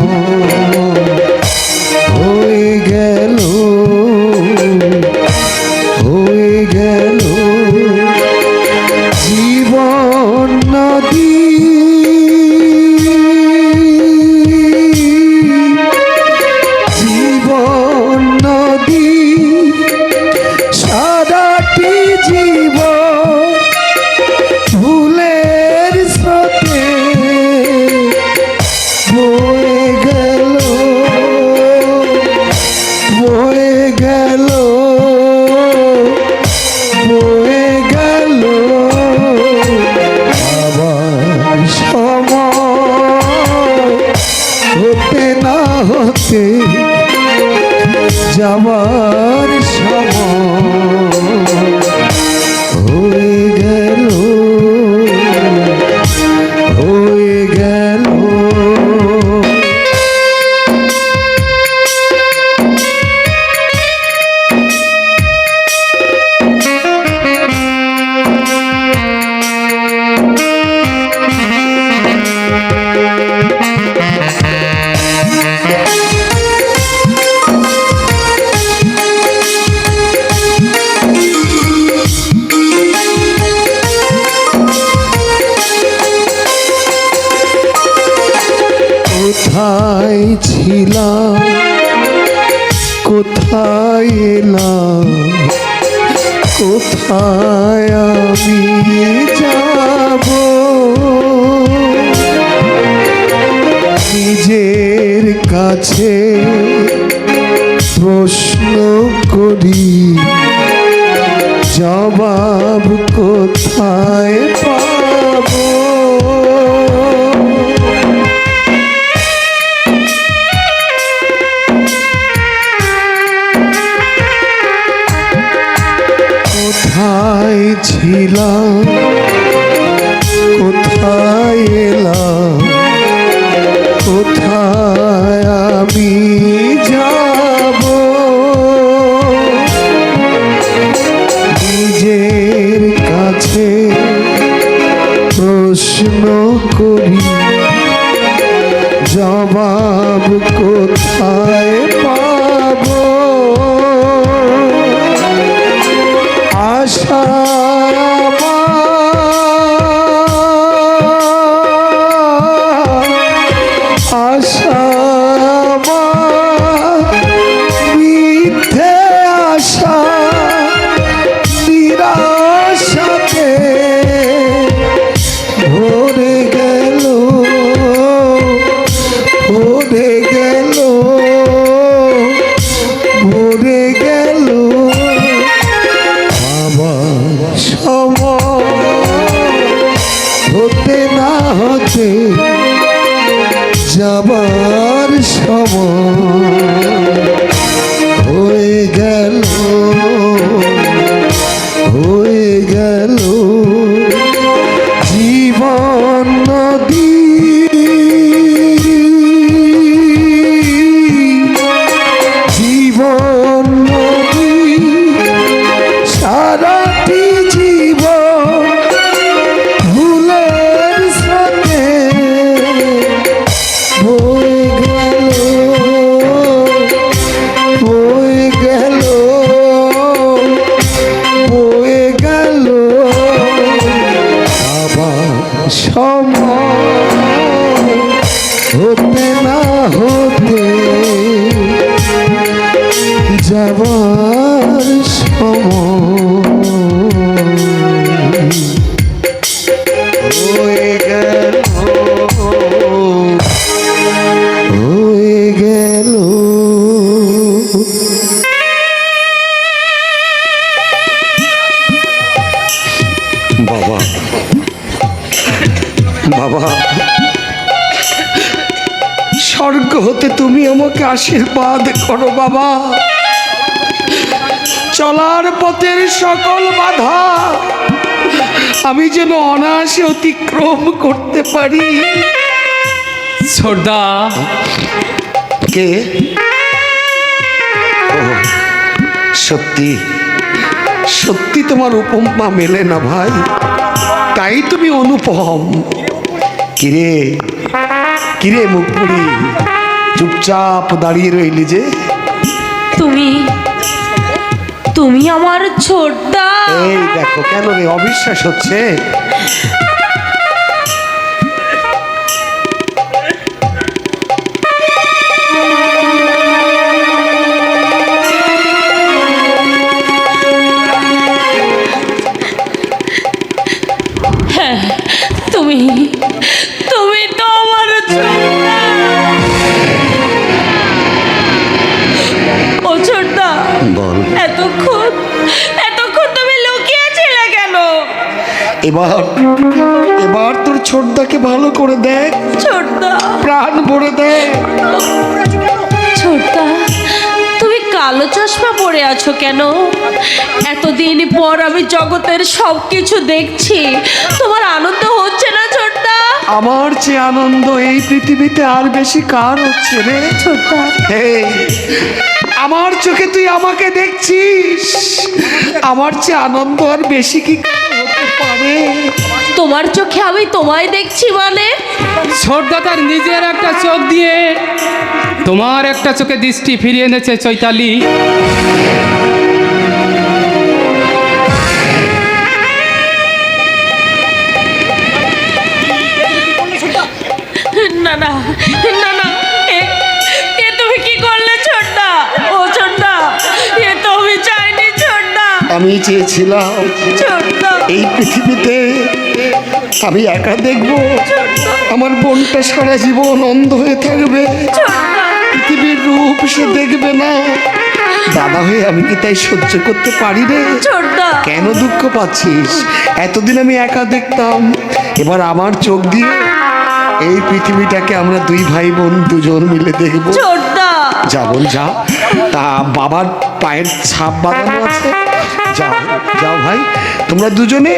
Oh. কোথায় আমি যাব? নিজের কাছে প্রশ্ন করি জবাব কোথায় পাবো? ছিলাম। যাব বাবা। স্বর্গ হতে তুমি আমাকে আশীর্বাদ করো বাবা। চলার পথের সকল বাধা আমি যেন অনায়াসে অতিক্রম করতে পারি। সর্দা। কে? সত্যি। সত্যি তোমার উপমা মেলে না ভাই। তাই তুমি অনুপম। কিরে? কিরে মুখ মুখপুরি চুপচাপ দাঁড়িয়ে রইলি যে। তুমি তুমি আমার ছোটদা। এই দেখো কেন রে অবিশ্বাস হচ্ছে? এবার এবার তোর ছোটদাকে ভালো করে দেখ। ছোটদা। প্রাণ ভরে দেখ ছোটদা তুমি কালো চশমা পরে আছো কেন? এতদিন পর আমি জগতের সব কিছু দেখছি। তোমার আনন্দ আমার চেয়ে আনন্দ এই পৃথিবীতে আর বেশি কার হচ্ছে রে? আমার চোখে তুই আমাকে দেখছিস? আমার চেয়ে আনন্দ আর বেশি কি কারও হতে পারে? তোমার চোখে আমি তোমায় দেখছি মানে? ছোটদা তার নিজের একটা চোখ দিয়ে তোমার একটা চোখে দৃষ্টি ফিরিয়ে এনেছে চৈতালি। আমি চেয়েছিলাম এই পৃথিবীতে আমি একা দেখব। আমার বোনটা সারা জীবন অন্ধ হয়ে থাকবে। পৃথিবীর রূপ সে দেখবে না। দাদা হয়ে আমি কি তাই সহ্য করতে পারি রে? কেন দুঃখ পাচ্ছিস? এতদিন আমি একা দেখতাম। এবার আমার চোখ দিয়ে এই পৃথিবীটাকে আমরা দুই ভাই বোন দুজন মিলে দেখব। যা বোন যা। তা বাবার পায়ের ছাপ বাঁধানো আছে। যাও যাও ভাই। তোমরা দুজনে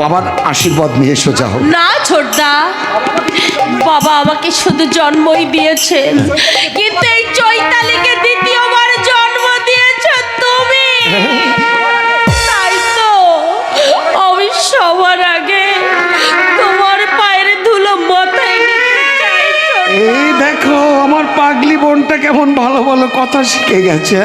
বাবার আশীর্বাদ নিয়ে এসো যাও। না ছোটদা। বাবা আমাকে শুধু জন্মই দিয়েছেন কিন্তু এই চৈতালিকে দ্বিতীয়বার জন্ম দিয়েছ তুমি। তাই তো আমি সবার আগে তোমার পায়ের ধুলো মাথায় এই দেখো আমার পাগলি বোনটা কেমন ভালো ভালো কথা শিখে গেছে।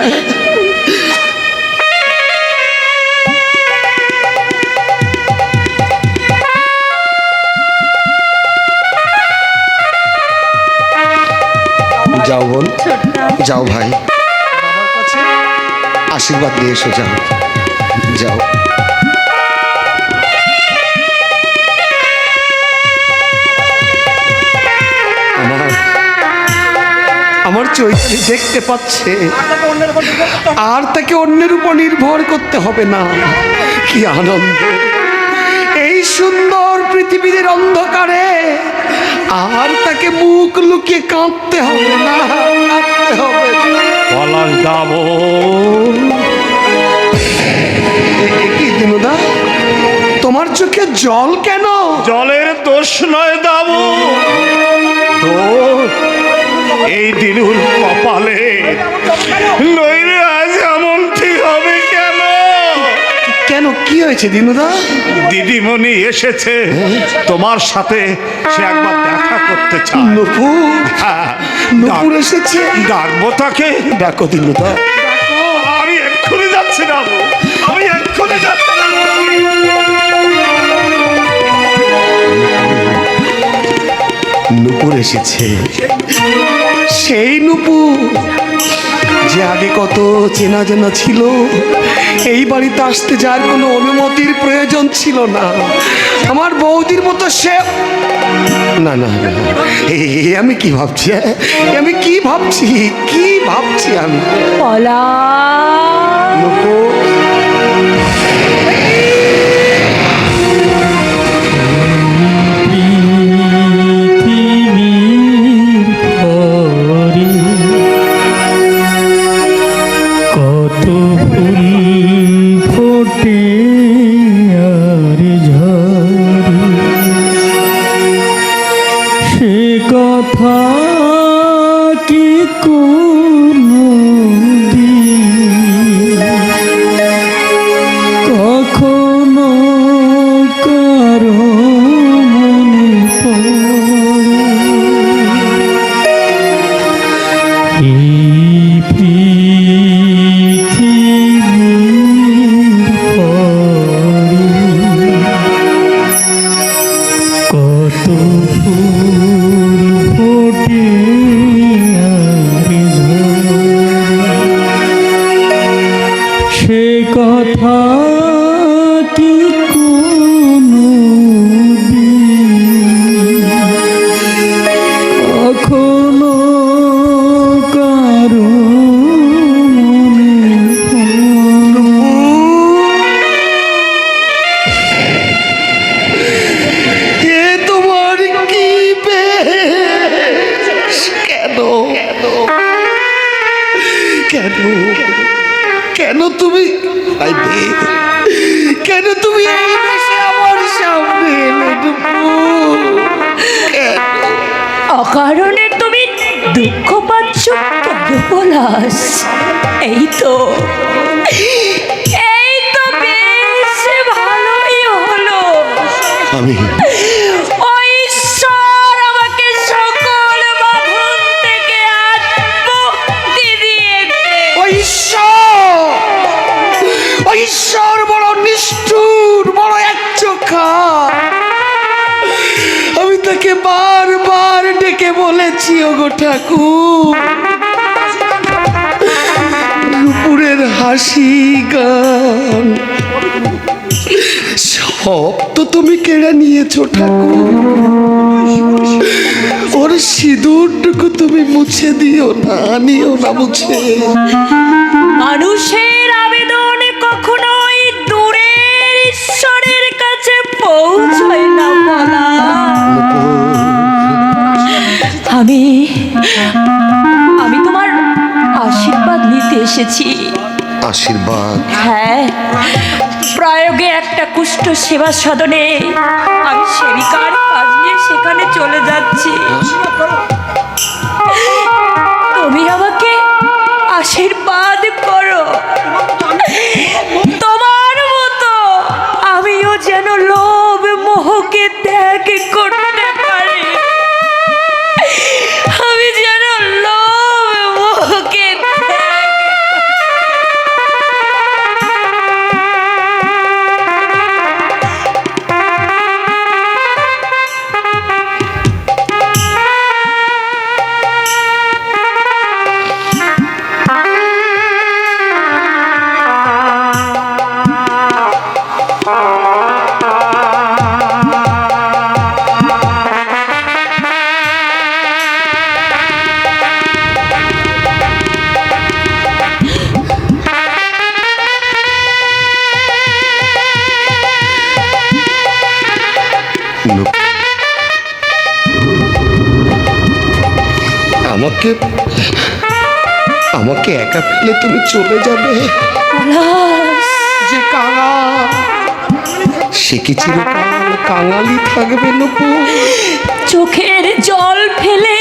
যাও বোন যাও ভাই। আশীর্বাদ নিয়ে এসো যাও। যাও। আমার আমার চৈতালি দেখতে পাচ্ছে। আর তাকে অন্যের উপর নির্ভর করতে হবে না। কি আনন্দ। এই সুন্দর পৃথিবীর অন্ধকারে আর তাকে মুখ লুকিয়ে কাঁদতে হবে না কাঁদতে হবে। পলাশ দাব কি দিনুদা তোমার চোখে জল কেন? জলের দোষ নয় দাব। এই দিনুর কপালে নইলে কি হয়েছে দিনুদা? দিদিমণি এসেছে। তোমার সাথে সে একবার দেখা করতে চায়। নুপুর? হ্যাঁ, নুপুর এসেছে? ডাকবো তাকে। ডাকো দিনুদা। আমি এক্ষুনি যাচ্ছি না আমি এক্ষুনি যাচ্ছি নুপুর এসেছে। সেই নুপুর। যে আগে কত চেনা জানা ছিল এই বাড়িতে আসতে যার কোনো অনুমতির প্রয়োজন ছিল না। আমার বৌদির মতো সে না না আমি কি ভাবছি? আমি কি ভাবছি? কি ভাবছি আমি? পলা से कथा कि অকারণে তুমি দুঃখ পাচ্ছ পলাশ এই তো। এই তো বেশ ভালোই হলো। আমি আমি তাকে বারবার ডেকে বলেছি, ওগো ঠাকুর। নুপুরের হাসি গান। সব তো তুমি কেড়ে নিয়েছো, ঠাকুর। ওর সিঁদুরটুকু তুমি মুছে দিও না নিও না মুছে। মানুষের আবেদন কখনোই দূরের ঈশ্বরের কাছে পৌঁছয় না বলা আমি আমি তোমার আশীর্বাদ নিতে এসেছি। আশীর্বাদ? হ্যাঁ প্রয়োগে একটা কুষ্ঠ সেবা সদনে আমি সেবিকার কাজ নিয়ে সেখানে চলে যাচ্ছি। তুমি আমাকে আশীর্বাদ করো। আমাকে আমাকে একা ফেলে তুমি চলে যাবে। যে কাঙাল সে কি চিরকাল কাঙালি থাকবে নপু চোখের জল ফেলে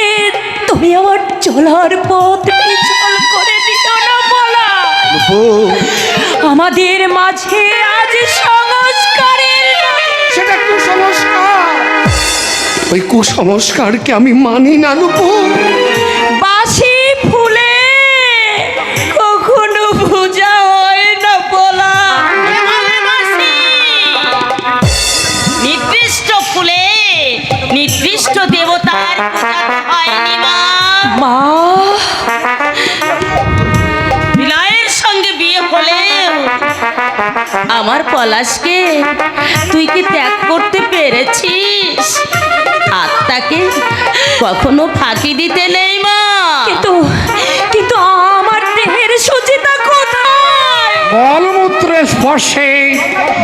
তুমি আমার চলার পথ পিছল করে দিও না বলা। আমাদের মাঝে আজ সংস্কারের সেটা কুসংস্কার। ওই কুসংস্কারকে আমি মানি না নপু বাসি ফুলে কখনো পূজা হয় না বলা নির্দিষ্ট ফুলে নির্দিষ্ট দেবতার হয়নি মা। মা। বিনয়ের সঙ্গে বিয়ে হলেও আমার পলাশকে তুই কি ত্যাগ করতে পেরেছিস? আত্মাকে কখনো ফাঁকি দিতে নেই মা। কিন্তু কিন্তু আমার দেহের সুচিতা কোথায়? মলমূত্রের স্পর্শে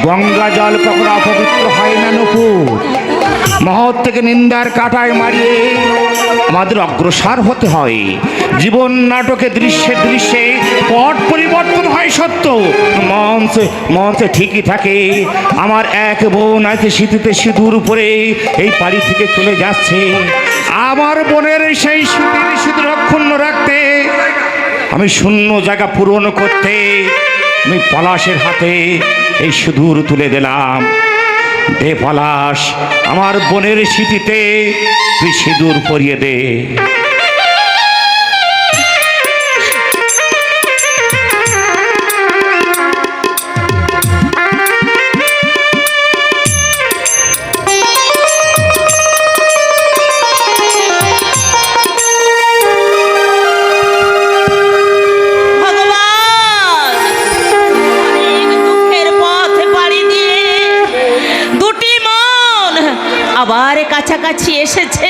গঙ্গা জল কখনো অপবিত্র হয় না নপুর মহৎ থেকে নিন্দার কাটায় মারিয়ে আমাদের অগ্রসর হতে হয়। জীবন নাটকে দৃশ্যে দৃশ্যে পট পরিবর্তন হয় সত্য। মঞ্চে মঞ্চে ঠিকই থাকে। আমার এক বোন আছে শীতিতে সিঁদুর উপরে এই বাড়ি থেকে চলে যাচ্ছে। আমার বোনের সেই স্মৃতির সিঁদুর অক্ষুণ্ণ রাখতে, আমি শূন্য জায়গা পূরণ করতে, আমি পলাশের হাতে এই সুদূর তুলে দিলাম। দে পলাশ আমার বোনের স্মৃতিতে তুই সিঁদুর পরিয়ে দে। কাছাকাছি এসেছে।